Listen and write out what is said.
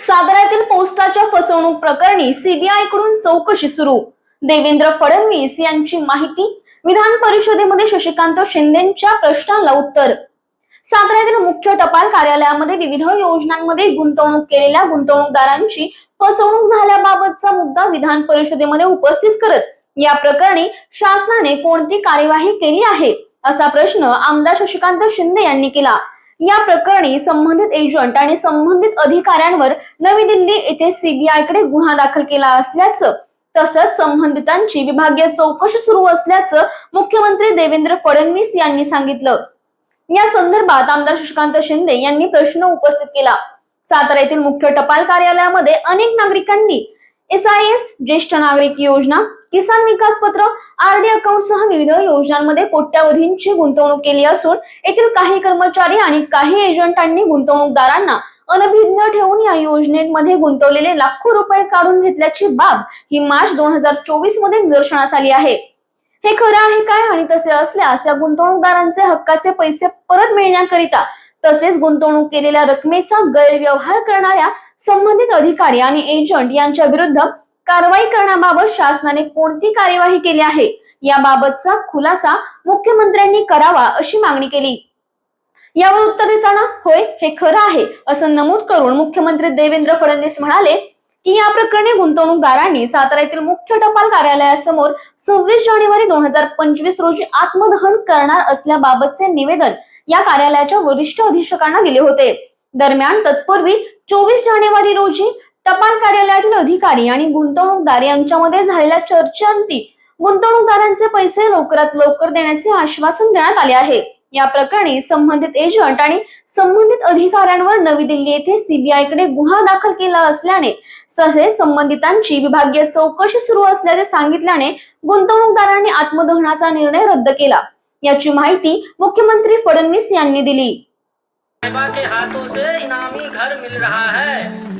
सागरातील पोस्टाच्या फसवणूक प्रकरणी सीबीआयकडून चौकशी सुरू. देवेंद्र फडणवीस यांची माहिती विधान परिषदेमध्ये शशिकांत शिंदेच्या प्रश्नाला उत्तर. साताऱ्यातील मुख्य टपाल कार्यालयामध्ये विविध योजनांमध्ये गुंतवणूक केलेल्या गुंतवणूकदारांची फसवणूक झाल्याबाबतचा मुद्दा विधान परिषदेमध्ये उपस्थित करत या प्रकरणी शासनाने कोणती कार्यवाही केली आहे असा प्रश्न आमदार शशिकांत शिंदे यांनी केला. या प्रकरणी संबंधित एजंट आणि संबंधित अधिकाऱ्यांवर नवी दिल्ली येथे सीबीआयकडे गुन्हा दाखल केला असल्याचं तसंच संबंधितांची विभागीय चौकशी सुरू असल्याचं मुख्यमंत्री देवेंद्र फडणवीस यांनी सांगितलं. या संदर्भात आमदार शशिकांत शिंदे यांनी प्रश्न उपस्थित केला. सातारा येथील मुख्य टपाल कार्यालयामध्ये अनेक नागरिकांनी एस आय एस ज्येष्ठ नागरिक योजना किसान विकास पत्र आरडी अकाउंट सह विविध योजनांमध्ये कोट्यावधींची गुंतवणूक केली असून येथील काही कर्मचारी आणि काही एजंटांनी गुंतवणूकदारांना अनभिज्ञ ठेवून या योजनेमध्ये गुंतवलेले लाखो रुपये काढून घेतल्याची बाब ही मार्च दोन हजार चोवीसमध्ये निदर्शनास आली आहे. हे खरं आहे काय आणि तसे असल्यास या गुंतवणूकदारांचे हक्काचे पैसे परत मिळण्याकरिता तसेच गुंतवणूक केलेल्या रकमेचा गैरव्यवहार करणाऱ्या संबंधित अधिकारी आणि एजंट यांच्या विरुद्ध कारवाई करण्याबाबत शासनाने कोणती कार्यवाही केली आहे? याबाबतचा खुलासा मुख्यमंत्र्यांनी करावा अशी मागणी केली. यावर उत्तर देताना होय हे खरं आहे असं नमूद करून मुख्यमंत्री देवेंद्र फडणवीस म्हणाले की या प्रकरणी गुंतवणूकदारांनी सातारा येथील मुख्य टपाल कार्यालयासमोर सव्वीस जानेवारी दोन हजार पंचवीस रोजी आत्मदहन करणार असल्याबाबतचे निवेदन या कार्यालयाच्या वरिष्ठ अधीक्षकांना दिले होते. दरम्यान तत्पूर्वी चोवीस जानेवारी रोजी टपाल कार्यालयातील अधिकारी आणि गुंतवणूकदार यांच्यामध्ये झालेल्या चर्चेअंती गुंतवणूकदारांचे पैसे लवकरात लवकर देण्याचे आश्वासन देण्यात आले आहे. या प्रकरणी संबंधित एजंट आणि संबंधित अधिकाऱ्यांवर नवी दिल्ली येथे सीबीआयकडे गुन्हा दाखल केला असल्याने तसेच संबंधितांची विभागीय चौकशी सुरू असल्याचे सांगितल्याने गुंतवणूकदारांनी आत्मदहनाचा निर्णय रद्द केला. याची माहिती मुख्यमंत्री फडणवीस यांनी दिली. के हाथों से इनामी घर मिल रहा है।